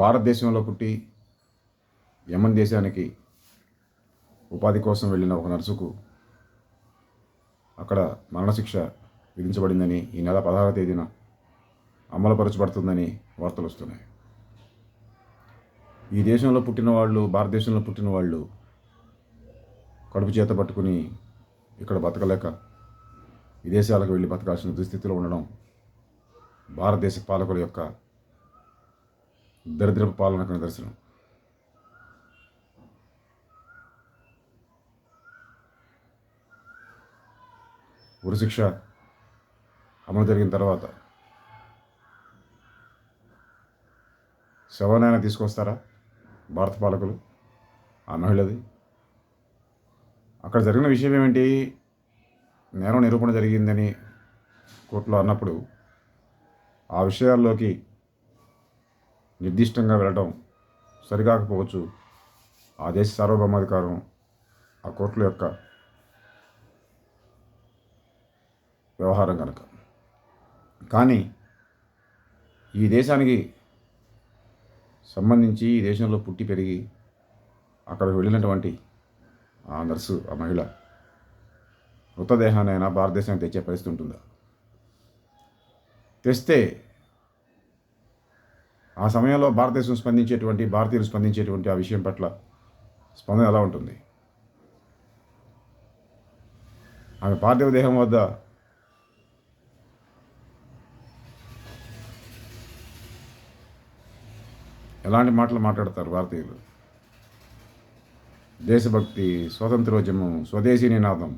భారతదేశంలో పుట్టి యమన్ దేశానికి ఉపాధి కోసం వెళ్ళిన ఒక నర్సుకు అక్కడ మరణశిక్ష విధించబడిందని ఈ నెల పదహారవ తేదీన అమలుపరచబడుతుందని వార్తలు వస్తున్నాయి. ఈ దేశంలో పుట్టిన వాళ్ళు భారతదేశంలో పుట్టిన వాళ్ళు కడుపు చేత పట్టుకుని ఇక్కడ బతకలేక విదేశాలకు వెళ్ళి బతకాల్సిన దుస్థితిలో ఉండడం భారతదేశ పాలకుల యొక్క దరిద్రపు పాలనకు నిదర్శనం ఉరిశిక్ష అమలు జరిగిన తర్వాత శవనైనా తీసుకొస్తారా? భారత పాలకులు ఆ మహిళది. అక్కడ జరిగిన విషయం ఏమిటి? నేరం నిరూపణ జరిగిందని కోర్టులో అన్నప్పుడు ఆ విషయాల్లోకి నిర్దిష్టంగా వెళ్ళడం సరికాకపోవచ్చు ఆ దేశ సార్వభౌమాధికారం ఆ కోర్టుల యొక్క వ్యవహారం కనుక కానీ ఈ దేశానికి సంబంధించి ఈ దేశంలో పుట్టి పెరిగి అక్కడికి వెళ్ళినటువంటి ఆ నర్సు ఆ మహిళ మృతదేహాన్ని అయినా భారతదేశానికి తెచ్చే పరిస్థితి ఉంటుందా? తెస్తే ఆ సమయంలో భారతదేశం స్పందించేటువంటి భారతీయులు స్పందించేటువంటి ఆ విషయం పట్ల స్పందన ఎలా ఉంటుంది? ఆమె పార్థివ దేహం వద్ద ఎలాంటి మాటలు మాట్లాడతారు భారతీయులు? దేశభక్తి స్వతంత్రోద్యమం స్వదేశీ నినాదం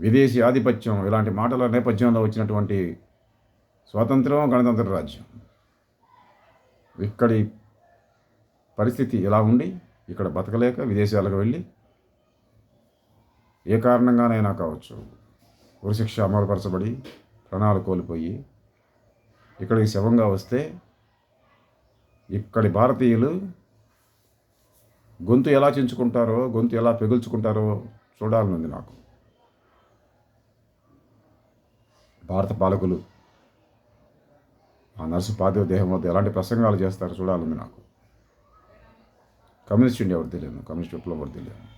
విదేశీ ఆధిపత్యం ఇలాంటి మాటల నేపథ్యంలో వచ్చినటువంటి స్వాతంత్రం గణతంత్ర రాజ్యం. ఇక్కడి పరిస్థితి ఎలా ఉండి ఇక్కడ బతకలేక విదేశాలకు వెళ్ళి ఏ కారణంగానైనా కావచ్చు ఉరిశిక్ష అమలుపరచబడి ప్రాణాలు కోల్పోయి ఇక్కడికి శవంగా వస్తే ఇక్కడి భారతీయులు గొంతు ఎలా చించుకుంటారో గొంతు ఎలా పెగుల్చుకుంటారో చూడాలనుంది నాకు. భారత పాలకులు ఆ నర్సు పార్థివ దేహం వద్ద ఎలాంటి ప్రసంగాలు చేస్తారో చూడాలని నాకు. కమ్యూనిస్ట్ ఇండియా ఎవరు తెలియదు? కమ్యూనిస్ట్ విప్లవం ఎవరు తెలియదు?